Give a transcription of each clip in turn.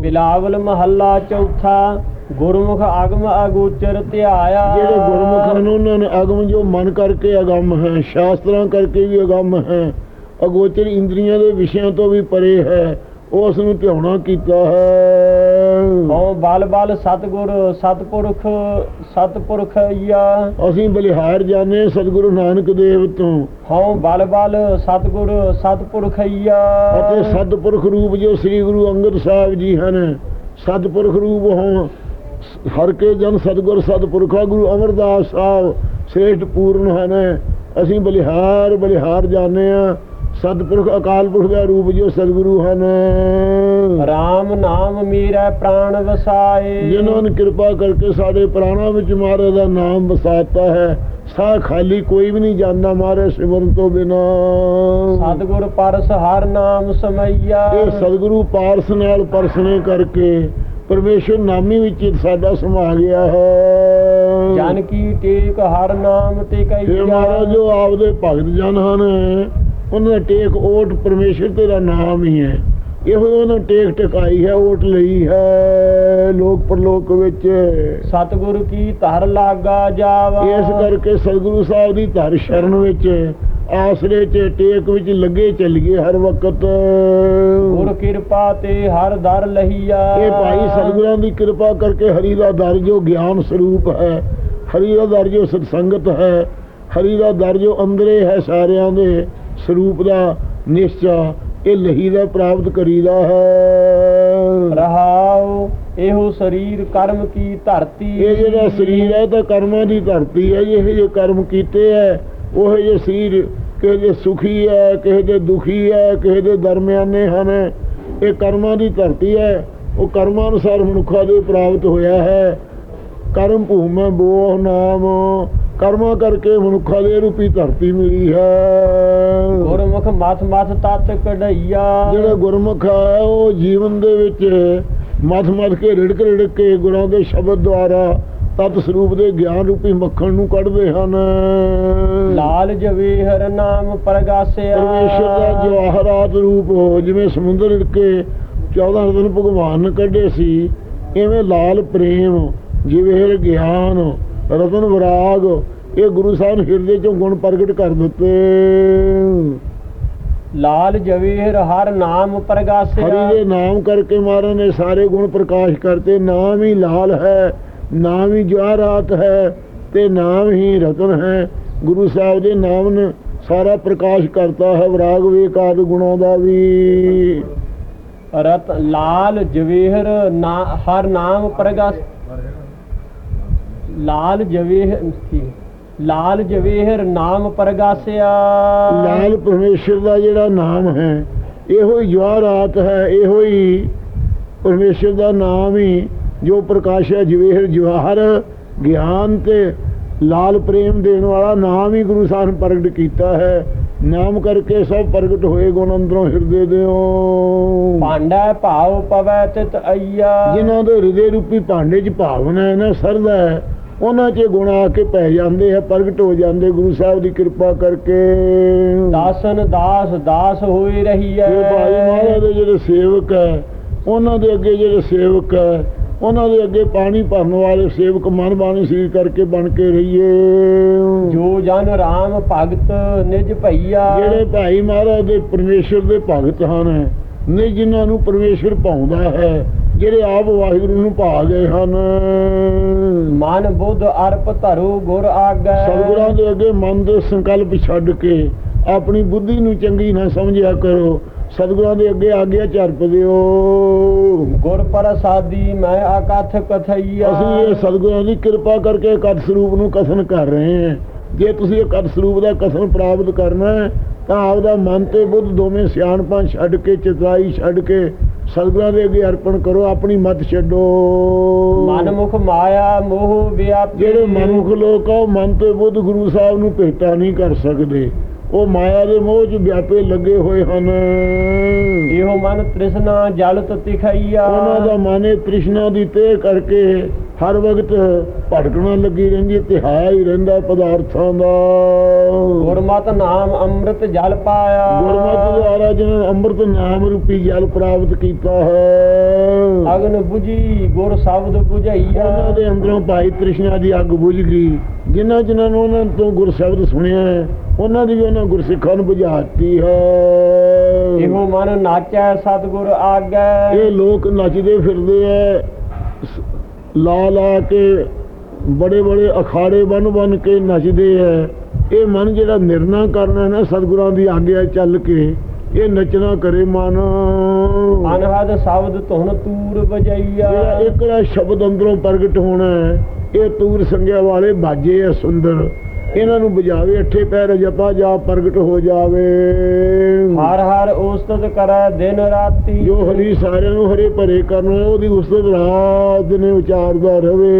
ਬਿਲਾਵਲ ਮਹੱਲਾ ਚੌਥਾ, ਗੁਰਮੁਖ ਆਗਮ ਅਗੋਚਰ ਧਿਆਇਆ। ਜਿਹੜੇ ਗੁਰਮੁਖ ਹਨ, ਉਹਨਾਂ ਨੇ ਅਗਮ ਜੋ ਮਨ ਕਰਕੇ ਅਗਮ ਹੈ, ਸ਼ਾਸਤਰਾਂ ਕਰਕੇ ਵੀ ਅਗਮ ਹੈ, ਅਗੋਚਰ ਇੰਦਰੀਆਂ ਦੇ ਵਿਸ਼ਿਆਂ ਤੋਂ ਵੀ ਪਰੇ ਹੈ। ਉਸ ਨੂੰ ਧਿਆਉਣਾ ਕੀਤਾ ਹੈ। ਹਉ ਬਲ ਬਲ ਸਤਗੁਰ ਸਤਪੁਰਖ ਸਤਪੁਰਖਈਆ ਅਸੀਂ ਬਲਿਹਾਰ ਜਾਣੇ ਸਤਿਗੁਰੂ ਨਾਨਕ ਦੇਵ ਤੋਂ। ਹਉ ਬਲ ਬਲ ਸਤਗੁਰ ਸਤਪੁਰਖਈਆ ਅਤੇ ਸਤਿਪੁਰਖ ਰੂਪ ਜੋ ਸ੍ਰੀ ਗੁਰੂ ਅੰਗਦ ਸਾਹਿਬ ਜੀ ਹਨ ਸਤਿਪੁਰਖ ਰੂਪ ਹੋਂ ਹਰ ਕੇ ਜਨ ਸਤਿਗੁਰ ਸਤਿਪੁਰਖਾ ਗੁਰੂ ਅਮਰਦਾਸ ਸਾਹਿਬ ਸ੍ਰੇਸ਼ਟ ਪੂਰਨ ਹਨ। ਅਸੀਂ ਬਲਿਹਾਰ ਬਲਿਹਾਰ ਜਾਣੇ ਆ ਸਤਿਪੁਰਖ ਅਕਾਲ ਪੁਰਖ ਦਾ ਰੂਪ ਜੋ ਸਤਿਗੁਰੂ ਹਨ। RAM ਨਾਮ ਮੇਰਾ ਪ੍ਰਾਣ ਵਸਾਏ। ਜਿਨ੍ਹਾਂ ਨੇ ਕਿਰਪਾ ਕਰਕੇ ਸਾਡੇ ਪ੍ਰਾਣਾਂ ਵਿੱਚ ਮਹਾਰਾਜ ਦਾ ਨਾਮ ਵਸਾਤਾ ਹੈ ਸਾਹ ਖਾਲੀ ਕੋਈ ਵੀ ਨਹੀਂ ਜਾਂਦਾ ਮਹਾਰਾਜ ਸਿਮਰਨ ਤੋਂ ਬਿਨਾ। ਸਤਗੁਰ ਪਰਸ ਹਰ ਨਾਮ ਸਮਈਆ। ਇਹ ਸਤਿਗੁਰੂ ਪਾਰਸ ਨਾਲ ਪਰਸਨੇ ਕਰਕੇ ਪਰਮੇਸ਼ਰ ਨਾਮੀ ਵਿੱਚ ਸਾਡਾ ਸਮਾ ਗਿਆ ਹੈ। ਜਨ ਕੀ ਟੇਕ ਹਰ ਨਾਮ ਇਹ ਟਿਕਈਆ ਮਹਾਰਾਜ ਜੋ ਆਪਦੇ ਭਗਤ ਜਨ ਹਨ ਉਹਨਾਂ ਦਾ ਟੇਕ ਓਟ ਪਰਮੇਸ਼ਰ ਤੇਰਾ ਨਾਮ ਹੀ ਹੈ। ਇਹੋ ਉਹਨਾਂ ਟੇਕ ਟਿਕਾਈ ਹੈ ਓਟ ਲਈ ਹੈ ਲੋਕ ਪਰਲੋਕ ਵਿੱਚ। ਸਤਗੁਰ ਕੀ ਧਰ ਲਾਗਾ ਜਾਵਾ। ਇਸ ਕਰਕੇ ਸਤਿਗੁਰੂ ਸਾਹਿਬ ਦੀ ਧਰ ਸ਼ਰਨ ਵਿੱਚ ਆਸਰੇ 'ਚ ਟੇਕ ਵਿੱਚ ਲੱਗੇ ਚੱਲੀਏ ਹਰ ਵਕਤ। ਗੁਰ ਕਿਰਪਾ ਤੇ ਹਰ ਦਰ ਲਹੀਆ। ਇਹ ਭਾਈ ਸਤਿਗੁਰਾਂ ਦੀ ਕਿਰਪਾ ਕਰਕੇ ਹਰੀ ਦਾ ਦਰ ਜੋ ਗਿਆਨ ਸਰੂਪ ਹੈ ਹਰੀ ਦਾ ਦਰ ਜੋ ਸਤਸੰਗਤ ਹੈ ਹਰੀ ਦਾ ਦਰ ਜੋ ਅੰਦਰੇ ਹੈ ਸਾਰਿਆਂ ਦੇ ਸਰੂਪ ਦਾ ਨਿਸ਼ਚਾ ਇਹ ਲਹੀ ਦਾ ਪ੍ਰਾਪਤ ਕਰੀਦਾ ਹੈ। ਰਹਾਉ ਇਹੋ ਸਰੀਰ ਕਰਮ ਕੀ ਧਰਤੀ? ਇਹ ਜਿਹੜਾ ਸਰੀਰ ਹੈ ਤਾਂ ਕਰਮਾਂ ਦੀ ਧਰਤੀ ਹੈ ਇਹ ਜੇ ਕਰਮ ਕੀਤੇ ਹੈ ਉਹ ਜੇ ਸਰੀਰ ਕਿਸੇ ਦੇ ਸੁਖੀ ਹੈ ਕਿਸੇ ਦੇ ਦੁਖੀ ਹੈ ਕਿਸੇ ਦੇ ਦਰਮਿਆਨੇ ਹਨ ਇਹ ਕਰਮਾਂ ਦੀ ਧਰਤੀ ਹੈ ਉਹ ਕਰਮਾਂ ਅਨੁਸਾਰ ਮਨੁੱਖਾ ਦੇ ਪ੍ਰਾਪਤ ਹੋਇਆ ਹੈ। ਕਰਮ ਭੂਮੈ ਬੋਹ ਨਾਮ ਕਰਮਾਂ ਕਰਕੇ ਮਨੁੱਖਾ ਦੇ ਰੂਪੀ ਧਰਤੀ ਮਿਲੀ ਹੈ। ਗੁਰਮੁਖ ਮਥ ਮਥ ਤਤ ਕਢਈਆ। ਜਿਹੜਾ ਗੁਰਮੁਖ ਹੈ ਉਹ ਜੀਵਨ ਦੇ ਵਿੱਚ ਮਥ ਮਥ ਕੇ ਰਿੜਕ ਰਿੜਕ ਕੇ ਗੁਰਾਂ ਦੇ ਸ਼ਬਦ ਦੁਆਰਾ ਤਤ ਸਰੂਪ ਦੇ ਗਿਆਨ ਰੂਪੀ ਮੱਖਣ ਨੂੰ ਕੱਢਦੇ ਹਨ। ਲਾਲ ਜਵੇਹਰ ਨਾਮ ਪ੍ਰਗਾਸਿਆ। ਪਰਮੇਸ਼ਰ ਦਾ ਜਵਾਹਰਾਤ ਰੂਪ ਜਿਵੇਂ ਸਮੁੰਦਰ ਰਿੜਕੇ 14 ਦਿਨ ਭਗਵਾਨ ਨੇ ਕੱਢੇ ਸੀ ਇਵੇਂ ਲਾਲ ਪ੍ਰੇਮ ਜਿਵੇਂ ਗਿਆਨ ਰਤਨ ਵਿਰਾਗ ਇਹ ਗੁਰੂ ਸਾਹਿਬ ਹਿਰਦੇ ਚੋਂ ਗੁਣ ਪ੍ਰਗਟ ਕਰ ਦਿੱਤੇ। ਲਾਲ ਜਵੇਹਰ ਹਰ ਨਾਮ ਪ੍ਰਗਾਸਿਆ। ਹਰੀ ਦੇ ਨਾਮ ਕਰਕੇ ਮਹਾਰਾਜ ਨੇ ਸਾਰੇ ਗੁਣ ਪ੍ਰਕਾਸ਼ ਕਰਤੇ। ਨਾਮ ਹੀ ਲਾਲ ਹੈ ਨਾਮ ਹੀ ਜਵਾਹਰਾਤ ਹੈ ਤੇ ਨਾਮ ਹੀ ਰਤਨ ਹੈ। ਗੁਰੂ ਸਾਹਿਬ ਦੇ ਨਾਮ ਨੇ ਸਾਰਾ ਪ੍ਰਕਾਸ਼ ਕਰਤਾ ਹੈ ਵਿਰਾਗ ਵੇਕ ਆਦਿ ਗੁਣਾਂ ਦਾ ਵੀ। ਰਤ ਲਾਲ ਜਵੇਹਰ ਨਾ ਹਰ ਨਾਮ ਪ੍ਰਗਾਸ ਲਾਲ ਜਵੇਹਰ ਕੀ? ਲਾਲ ਜਵੇਹਰ ਨਾਮ ਪ੍ਰਗਾਸਿਆ। ਲਾਲ ਪਰਮੇਸ਼ਰ ਦਾ ਜਿਹੜਾ ਨਾਮ ਹੈ ਇਹੋ ਹੀ ਜਵਾਹਰਾਤ ਹੈ ਇਹੋ ਹੀ ਪਰਮੇਸ਼ਰ ਦਾ ਨਾਮ ਹੀ ਜੋ ਪ੍ਰਕਾਸ਼ ਹੈ ਜਵੇਹਰ ਜਵਾਹਰ ਗਿਆਨ ਤੇ ਲਾਲ ਪ੍ਰੇਮ ਦੇਣ ਵਾਲਾ ਨਾਮ ਹੀ ਗੁਰੂ ਸਾਹਿਬ ਪ੍ਰਗਟ ਕੀਤਾ ਹੈ। ਨਾਮ ਕਰਕੇ ਸਭ ਪ੍ਰਗਟ ਹੋਏ ਗੁਣ ਅੰਦਰੋਂ ਹਿਰਦੇ ਦਿਓ। ਭਾਂਡਾ ਭਾਵ ਪਵੈ ਤਿਤ ਅਈਆ। ਜਿਨ੍ਹਾਂ ਦੇ ਹਿਰਦੇ ਰੂਪੀ ਭਾਂਡੇ 'ਚ ਭਾਵਨਾ ਹੈ ਨਾ ਸਰਦਾ ਹੈ ਉਹਨਾਂ 'ਚ ਗੁਣ ਆ ਕੇ ਪੈ ਜਾਂਦੇ ਆ ਪ੍ਰਗਟ ਹੋ ਜਾਂਦੇ ਗੁਰੂ ਸਾਹਿਬ ਦੀ ਕਿਰਪਾ ਕਰਕੇ। ਦਾਸਨ ਦਾਸ ਦਾਸ ਹੋਈ ਰਹੀ ਹੈ ਇਹ ਭਾਈ ਮਹਾਰਾਜ ਦੇ ਜਿਹੜੇ ਸੇਵਕ ਹੈ ਉਹਨਾਂ ਦੇ ਅੱਗੇ ਜਿਹੜੇ ਸੇਵਕ ਹੈ ਉਹਨਾਂ ਦੇ ਅੱਗੇ ਪਾਣੀ ਭਰਨ ਵਾਲੇ ਸੇਵਕ ਮਨ ਬਾਣੀ ਸ੍ਰੀ ਕਰਕੇ ਬਣ ਕੇ ਰਹੀਏ। ਜੋ ਜਨ ਰਾਮ ਭਗਤ ਨਿਜ ਭਈਆ। ਜਿਹੜੇ ਭਾਈ ਮਹਾਰਾਜ ਦੇ ਪਰਮੇਸ਼ਰ ਦੇ ਭਗਤ ਹਨ ਨੇ ਜਿਨ੍ਹਾਂ ਨੂੰ ਪਰਮੇਸ਼ਰ ਪਾਉਂਦਾ ਹੈ ਜਿਹੜੇ ਆਪ ਵਾਹਿਗੁਰੂ ਨੂੰ ਭਾ ਗਏ ਹਨ। ਮਨ ਬੁੱਧ ਅਰਪ ਧਰੋ ਗੁਰ ਆਗੈ। ਸਤਿਗੁਰਾਂ ਦੇ ਅੱਗੇ ਮਨ ਦੇ ਸੰਕਲਪ ਛੱਡ ਕੇ ਆਪਣੀ ਬੁੱਧੀ ਨੂੰ ਚੰਗੀ ਨਾ ਸਮਝਿਆ ਕਰੋ। ਸਤਿਗੁਰਾਂ ਦੇ ਅੱਗੇ ਆਗਿਆ ਝਰਪ ਦਿਓ। ਗੁਰ ਪ੍ਰਸਾਦੀ ਮੈਂ ਅਕਥ ਕਥਈਆ। ਅਸੀਂ ਇਹ ਸਤਿਗੁਰਾਂ ਦੀ ਕਿਰਪਾ ਕਰਕੇ ਕਦ ਸਰੂਪ ਨੂੰ ਕਥਨ ਕਰ ਰਹੇ ਹਾਂ। ਜੇ ਤੁਸੀਂ ਇਹ ਕਦ ਸਰੂਪ ਦਾ ਕਥਨ ਪ੍ਰਾਪਤ ਕਰਨਾ ਹੈ ਤਾਂ ਆਪਦਾ ਮਨ ਤੇ ਬੁੱਧ ਦੋਵੇਂ ਸਿਆਣਪਾਂ ਛੱਡ ਕੇ ਚਤਰਾਈ ਛੱਡ ਕੇ ਸਤਿਗੁਰਾਂ ਦੇ ਅੱਗੇ ਅਰਪਣ ਕਰੋ ਆਪਣੀ ਮਤ ਛੱਡੋ। ਮਨ ਮੁਖ ਮਾਇਆ ਮੋਹ ਵਿਆਪੀ। ਜਿਹੜੇ ਮਨੁੱਖ ਲੋਕ ਆ ਉਹ ਮਨ ਤੇ ਬੁੱਧ ਗੁਰੂ ਸਾਹਿਬ ਨੂੰ ਭੇਟਾ ਨਹੀਂ ਕਰ ਸਕਦੇ। ਉਹ ਮਾਇਆ ਦੇ ਮੋਹ 'ਚ ਵਿਆਪੇ ਲੱਗੇ ਹੋਏ ਹਨ। ਇਹੋ ਮਨ ਤ੍ਰਿਸ਼ਨਾ ਜਲਤ ਤਿਖਈਆ ਉਹਨਾਂ ਦਾ ਮਨ ਇਹ ਤ੍ਰਿਸ਼ਨਾ ਦੀ ਤੇਹ ਕਰਕੇ ਹਰ ਵਕਤ ਭਟਕਣਾ ਲੱਗੀ ਰਹਿੰਦੀ ਤਿਹਾਇਆ ਹੀ ਰਹਿੰਦਾ ਪਦਾਰਥਾਂ ਦਾ। ਗੁਰਮਤ ਨਾਮ ਅੰਮ੍ਰਿਤ ਜਲ ਪਾਇਆ। ਗੁਰਮਤਿ ਦੁਆਰਾ ਜਿਹਨੇ ਅੰਮ੍ਰਿਤ ਨਾਮ ਰੂਪੀ ਜਲ ਪ੍ਰਾਪਤ ਕੀਤਾ ਹੈ। ਅਗਨ 부ਜੀ ਗੁਰ ਸ਼ਬਦ ਉਹਨਾਂ 부ਝਈਆ ਦੇ ਅੰਦਰੋਂ ਭਾਈ ਤ੍ਰਿਸ਼ਨਾ ਦੀ ਅੱਗ ਬੁਝ ਗਈ। ਜਿਨ੍ਹਾਂ ਜਿਨ੍ਹਾਂ ਨੂੰ ਉਹਨਾਂ ਤੋਂ ਗੁਰ ਸ਼ਬਦ ਸੁਣਿਆ ਹੈ, ਉਹਨਾਂ ਦੀ ਵੀ ਉਹਨਾਂ ਗੁਰਸਿੱਖਾਂ ਨੂੰ ਬੁਝਾਤੀ ਹੈ। ਇਹੋ ਮਨ ਨਾਚੈ ਸਤਿਗੁਰ ਆਗੈ। ਇਹ ਲੋਕ ਨੱਚਦੇ ਫਿਰਦੇ ਐ ਲਾ ਲਾ ਕੇ ਬੜੇ ਬੜੇ ਅਖਾੜੇ ਬਨ ਬਨ ਕੇ ਨੱਚਦੇ ਐ ਇਹ ਮਨ ਜਿਹੜਾ ਨਿਰਣਾ ਕਰਨਾ ਹੈ ਨਾ ਸਤਿਗੁਰਾਂ ਦੀ ਆਗਿਆ ਚੱਲ ਕੇ ਇਹ ਨੱਚਣਾ ਕਰੇ ਮਨ। ਅਨਹਦ ਸ਼ਬਦ ਧੁਨ ਤੂਰ ਵਜਈਆ। ਜਿਹੜਾ ਇਕੜਾ ਸ਼ਬਦ ਅੰਦਰੋਂ ਪ੍ਰਗਟ ਹੋਣਾ ਹੈ ਇਹ ਤੂਰ ਸੰਗਿਆ ਵਾਲੇ ਬਾਜੇ ਐ ਸੁੰਦਰ। ਇਹਨਾਂ ਨੂੰ ਬਜਾਵੇ ਅੱਠੇ ਪੈਰ ਜਪਾ ਜਾ ਪ੍ਰਗਟ ਹੋ ਜਾਵੇ। ਹਰ ਹਰ ਉਸਤਤ ਕਰੈ ਦਿਨ ਰਾਤੀ। ਜੋ ਹਰੀ ਸਾਰਿਆਂ ਨੂੰ ਹਰੇ ਭਰੇ ਕਰਨਾ ਉਹਦੀ ਉਸਤਤ ਰਾਤ ਦਿਨੇ ਉਚਾਰਦਾ ਰਵੇ।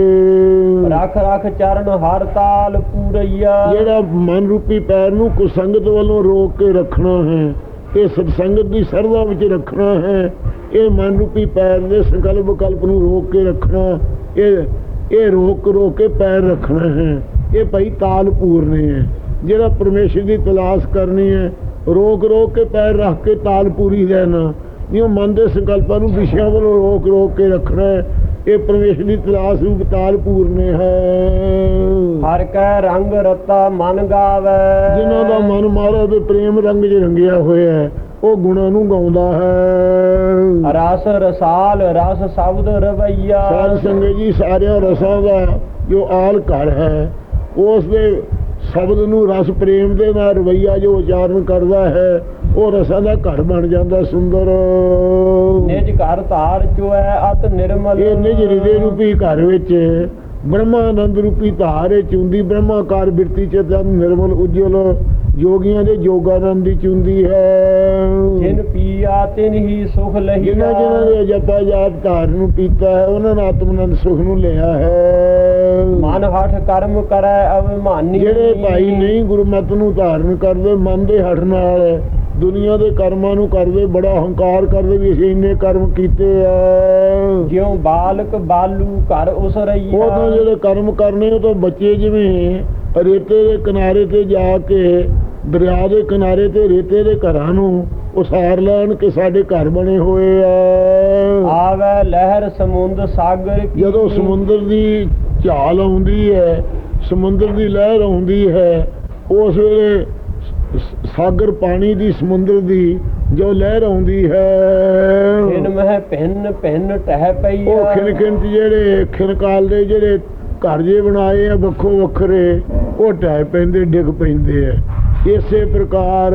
ਰਖ ਰਖ ਚਰਨ ਹਰ ਤਾਲ ਪੂਰਈਆ। ਜਿਹੜਾ ਮਨ ਰੂਪੀ ਪੈਰ ਨੂੰ ਕੁਸੰਗਤ ਵੱਲੋਂ ਰੋਕ ਕੇ ਰੱਖਣਾ ਹੈ ਇਹ ਸਤਸੰਗਤ ਦੀ ਸਰਦਾ ਵਿੱਚ ਰੱਖਣਾ ਹੈ ਇਹ ਮਨ ਰੂਪੀ ਪੈਰ ਦੇ ਸੰਕਲਪ ਵਿਕਲਪ ਨੂੰ ਰੋਕ ਕੇ ਰੱਖਣਾ ਇਹ ਇਹ ਰੋਕ ਰੋਕ ਕੇ ਪੈਰ ਰੱਖਣਾ ਹੈ। ਇਹ ਭਾਈ ਤਾਲ ਪੂਰਨੇ ਹੈ ਜਿਹੜਾ ਪਰਮੇਸ਼ਰ ਦੀ ਤਲਾਸ਼ ਕਰਨੀ ਹੈ। ਰੋਕ ਰੋਕ ਕੇ ਪੈਰ ਰੱਖ ਕੇ ਤਾਲ ਪੂਰੀ ਰਹਿਣਾ ਜਿਉਂ ਮਨ ਦੇ ਸੰਕਲਪਾਂ ਨੂੰ ਵਿਸ਼ਿਆਂ ਵੱਲੋਂ ਰੋਕ ਰੋਕ ਕੇ ਰੱਖਣਾ ਇਹ ਪਰਮੇਸ਼ਰ ਦੀ ਤਲਾਸ਼ ਰੂਪ ਤਾਲ ਪੂਰਨੇ ਹੈ। ਹਰ ਕੈ ਰੰਗ ਰਤਾ ਮਨ ਗਾਵੇ। ਜਿਨ੍ਹਾਂ ਦਾ ਮਨ ਮਹਾਰਾਜ ਦੇ ਪ੍ਰੇਮ ਰੰਗ 'ਚ ਰੰਗਿਆ ਹੋਇਆ ਹੈ ਉਹ ਗੁਣਾਂ ਨੂੰ ਗਾਉਂਦਾ ਹੈ। ਰਸ ਰਸਾਲ ਰਸ ਸ਼ਬਦ ਰਵਈਆ। ਸਾਧ ਸੰਗਤ ਜੀ ਸਾਰਿਆਂ ਰਸਾਂ ਦਾ ਜੋ ਆਲ ਘਰ ਹੈ ਉਸ ਦੇ ਸ਼ਬਦ ਨੂੰ ਰਸ ਪ੍ਰੇਮ ਦੇ ਨਾਲ ਰਵਈਆ ਜੋ ਉਚਾਰਨ ਕਰਦਾ ਹੈ ਉਹ ਰਸਾਂ ਦਾ ਘਰ ਬਣ ਜਾਂਦਾ ਸੁੰਦਰ। ਨਿਜ ਘਰ ਧਾਰ ਚੁਐ ਅਤ ਨਿਰਮਲ। ਇਹ ਨਿਜ ਹਿਰਦੇ ਰੂਪੀ ਘਰ ਵਿੱਚ ਬ੍ਰਹਮਾਨੰਦ ਰੂਪੀ ਧਾਰ ਵਿੱਚ ਹੁੰਦੀ ਬ੍ਰਹਮਾਕਾਰ ਬਿਰਤੀ ਚੇਤਨ ਨਿਰਮਲ ਉਜਵਲ ਜੋਗੀਆਂ ਦੇ ਜੋਗਾਨੰਦ ਦੀ ਚੁੰਦੀ ਹੈ। ਜਿਨ ਪੀਆ ਤਿਨ ਹੀ ਸੁਖ ਲਹੀਆ। ਜਿਨ੍ਹਾਂ ਜਿਨ੍ਹਾਂ ਨੇ ਜਪਾ ਜਾਪ ਧਾਰ ਨੂੰ ਪੀਤਾ ਹੈ ਉਹਨਾਂ ਨੇ ਆਤਮਨੰਦ ਸੁਖ ਨੂੰ ਲਿਆ ਹੈ। ਮਨ ਹਠ ਕਰਮ ਕਰੈ ਅਭਿਮਾਨੀ ਜਿਹੜੇ ਭਾਈ ਨਹੀਂ ਗੁਰਮਤਿ ਨੂੰ ਧਾਰਨ ਕਰਦੇ ਮਨ ਦੇ ਹੱਠ ਨਾਲ ਦੁਨੀਆ ਦੇ ਕਰਮਾਂ ਨੂੰ ਕਰਦੇ ਬੜਾ ਹੰਕਾਰ ਕਰਦੇ ਵੀ ਅਸੀਂ ਇੰਨੇ ਕਰਮ ਕੀਤੇ ਆ। ਜਿਉ ਬਾਲਕ ਬਾਲੂ ਘਰ ਉਸਰਈਆ ਉਦੋਂ ਜਿਹੜੇ ਕਰਮ ਕਰਨੇ ਉਹ ਤਾਂ ਬੱਚੇ ਜਿਵੇਂ ਰੇਤੇ ਦੇ ਕਿਨਾਰੇ ਤੇ ਜਾ ਕੇ ਦਰਿਆ ਦੇ ਕਿਨਾਰੇ ਤੇ ਰੇਤੇ ਦੇ ਘਰਾਂ ਨੂੰ ਉਸਾਰ ਲੈਣ ਕਿ ਸਾਡੇ ਘਰ ਬਣੇ ਹੋਏ ਆ। ਆਵੇ ਲਹਿਰ ਸਮੁੰਦ ਸਾਗਰ ਜਦੋਂ ਸਮੁੰਦਰ ਦੀ ਝਾਲ ਆਉਂਦੀ ਹੈ ਸਮੁੰਦਰ ਦੀ ਲਹਿਰ ਆਉਂਦੀ ਹੈ ਉਸ ਵੇਲੇ ਸਾਗਰ ਪਾਣੀ ਦੀ ਸਮੁੰਦਰ ਦੀ ਜੋ ਲਹਿਰ ਆਉਂਦੀ ਖਿਨ ਹੈ ਮਹਿ ਭਿੰਨ ਭਿੰਨ ਟਹਿ ਪਈਆ ਉਹ ਖਿਨ ਖਿਨ ਜਿਹੜੇ ਖਿਨਕਾਲ ਦੇ ਜਿਹੜੇ ਘਰ ਜੇ ਬਣਾਏ ਆ ਵੱਖੋ ਵੱਖਰੇ ਉਹ ਟਹਿ ਪੈਂਦੇ ਡਿੱਗ ਪੈਂਦੇ ਆ। ਇਸੇ ਪ੍ਰਕਾਰ।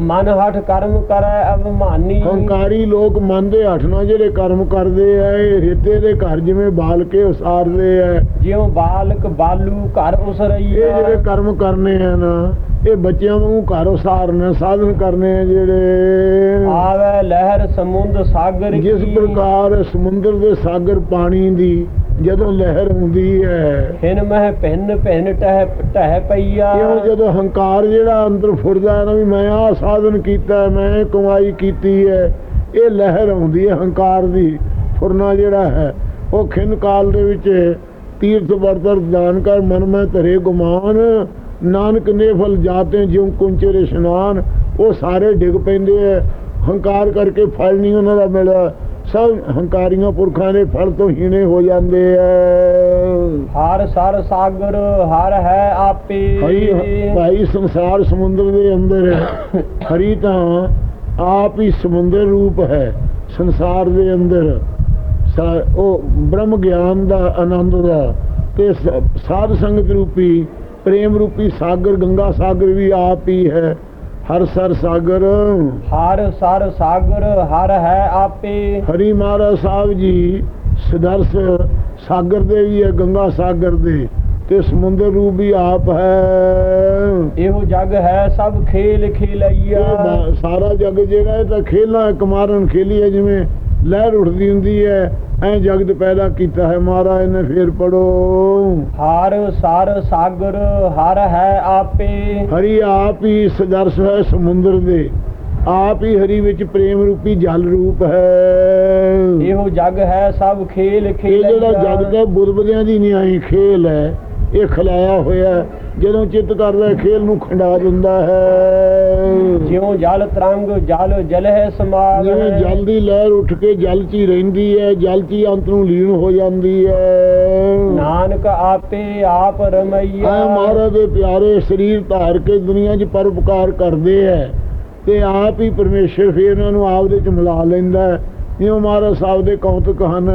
ਮਨ ਹਠ ਕਰਮ ਕਰੈ ਅਭਿਮਾਨੀ ਹੰਕਾਰੀ ਲੋਕ ਮਨ ਦੇ ਹੱਠ ਨਾਲ ਜਿਹੜੇ ਕਰਮ ਕਰਦੇ ਆ ਇਹ ਰੇਤੇ ਦੇ ਘਰ ਜਿਵੇਂ ਬਾਲ ਕੇ ਉਸਾਰਦੇ ਆ। ਜਿਉ ਬਾਲਕ ਬਾਲੂ ਘਰ ਇਹ ਉਸਰਈਆ ਜਿਹੜੇ ਕਰਮ ਕਰਨੇ ਆ ਨਾ ਇਹ ਬੱਚਿਆਂ ਨੂੰ ਘਰ ਉਸਾਰਨੇ ਸਾਧਨ ਕਰਨੇ ਆ ਜਿਹੜੇ। ਆਵੇ ਲਹਿਰ ਸਮੁੰਦ ਸਾਗਰ ਜਿਸ ਪ੍ਰਕਾਰ ਸਮੁੰਦਰ ਦੇ ਸਾਗਰ ਪਾਣੀ ਦੀ ਜਦੋਂ ਲਹਿਰ ਆਉਂਦੀ ਹੈ। ਖਿਨ ਮਹਿ ਭਿੰਨ ਭਿੰਨ ਟਹਿ ਟਹਿ ਪਈਆ। ਇਉਂ ਜਦੋਂ ਹੰਕਾਰ ਜਿਹੜਾ ਅੰਦਰ ਫੁਰਦਾ ਹੈ ਨਾ ਵੀ ਮੈਂ ਆਹ ਸਾਧਨ ਕੀਤਾ ਮੈਂ ਕਮਾਈ ਕੀਤੀ ਹੈ ਇਹ ਲਹਿਰ ਆਉਂਦੀ ਹੈ ਹੰਕਾਰ ਦੀ ਫੁਰਨਾ ਜਿਹੜਾ ਹੈ ਉਹ ਖਿੰਨ ਕਾਲ ਦੇ ਵਿੱਚ ਤੀਰਥ ਵਰਤਰ ਦਾਨ ਕਰ ਮਨ ਮੈਂ ਧਰੇ ਗੁਮਾਨ। ਨਾਨਕ ਨੇ ਫਲ ਜਾਤੇ ਜਿਉ ਕੁੰਚੇ ਇਸ਼ਨਾਨ ਉਹ ਸਾਰੇ ਡਿੱਗ ਪੈਂਦੇ ਐ ਹੰਕਾਰ ਕਰਕੇ ਫਲ ਨਹੀਂ ਉਹਨਾਂ ਦਾ ਮਿਲਦਾ ਸਭ ਹੰਕਾਰੀਆਂ ਪੁਰਖਾਂ ਦੇ ਫਲ ਤੋਂ ਹੀਣੇ ਹੋ ਜਾਂਦੇ ਐ ਹਰ ਸਰ ਸਾਗਰ ਹਰ ਹੈ ਆਪੇ। ਭਾਈ ਭਾਈ ਸੰਸਾਰ ਸਮੁੰਦਰ ਦੇ ਅੰਦਰ ਹੈ। ਹਰੀ ਤਾਂ ਆਪ ਹੀ ਸਮੁੰਦਰ ਰੂਪ ਹੈ ਸੰਸਾਰ ਦੇ ਅੰਦਰ। ਉਹ ਬ੍ਰਹਮ ਗਿਆਨ ਦਾ ਆਨੰਦ ਦਾ ਤੇ ਸਾਧ ਸੰਗਤ ਰੂਪੀ ਪ੍ਰੇਮ ਰੂਪੀ ਸਾਗਰ ਗੰਗਾ ਸਾਗਰ ਵੀ ਆਪ ਹੀ ਹੈ। ਹਰ ਸਰ ਸਾਗਰ। ਹਰ ਸਰ ਸਾਗਰ ਹਰ ਹੈ ਆਪੇ। ਹਰੀ ਮਹਾਰਾਜ ਸਾਹਿਬ ਜੀ ਸਦਰਸ ਸਾਗਰ ਦੇ ਵੀ ਹੈ ਗੰਗਾ ਸਾਗਰ ਦੇ। ਤੇ ਸਮੁੰਦਰ ਰੂਪ ਵੀ ਆਪ ਹੈ। ਇਹੋ ਜਗ ਹੈ ਸਭ ਖੇਲ ਖੇਲਈਆ। ਸਾਰਾ ਜਗ ਜਿਹੜਾ ਇਹ ਤਾਂ ਖੇਲਾਂ ਇੱਕ ਮਾਰਨ ਖੇਲੀ ਹੈ ਜਿਵੇਂ ਲਹਿਰ ਉੱਠਦੀ ਹੁੰਦੀ ਹੈ ਐ ਜਗਤ ਪੈਦਾ ਕੀਤਾ ਹੈ। ਮਹਾਰਾਜ ਨੇ ਫੇਰ ਪੜੋ ਹਰ ਸਰ ਸਾਗਰ ਹਰ ਹੈ ਆਪੇ। ਹਰੀ ਆਪ ਹੀ ਸਦਰਸ ਹੈ ਸਮੁੰਦਰ ਦੇ। ਆਪ ਹੀ ਹਰੀ ਵਿੱਚ ਪ੍ਰੇਮ ਰੂਪੀ ਜਲ ਰੂਪ ਹੈ। ਇਹੋ ਜਗ ਹੈ ਸਭ ਖੇਲ ਇਹ ਖੇਲ ਜਿਹੜਾ ਜਗ ਹੈ ਬੁਰਬਲਿਆਂ ਦੀ ਨਿਆਈ ਖੇਲ ਹੈ। ਇਹ ਖਲਾਇਆ ਹੋਇਆ ਹੈ। ਜਦੋਂ ਚਿੱਤ ਕਰਦਾ ਹੈ, ਖੇਲ ਨੂੰ ਖੰਡਾ ਦਿੰਦਾ ਹੈ। ਜਿਉ ਜਲ ਤਰੰਗ ਜਲ ਜਲ ਹੈ ਸਮਾਗ ਜਿਵੇਂ ਜਲ ਦੀ ਲਹਿਰ ਉੱਠ ਕੇ ਜਲ 'ਚ ਹੀ ਰਹਿੰਦੀ ਹੈ ਜਲ 'ਚ ਹੀ ਅੰਤ ਨੂੰ ਲੀਨ ਹੋ ਜਾਂਦੀ ਹੈ। ਨਾਨਕ ਆਪੇ ਆਪ ਰਮਈਆ। ਆ ਮਹਾਰਾਜ ਦੇ ਪਿਆਰੇ ਸਰੀਰ ਧਾਰ ਕੇ ਦੁਨੀਆ 'ਚ ਪਰਉਪਕਾਰ ਕਰਦੇ ਐ ਤੇ ਆਪ ਹੀ ਪਰਮੇਸ਼ਰ ਫਿਰ ਇਹਨਾਂ ਨੂੰ ਆਪ ਦੇ 'ਚ ਮਿਲਾ ਲੈਂਦਾ ਹੈ। ਇਉਂ ਮਹਾਰਾਜ ਸਾਹਿਬ ਦੇ ਕੌਤਕ ਹਨ।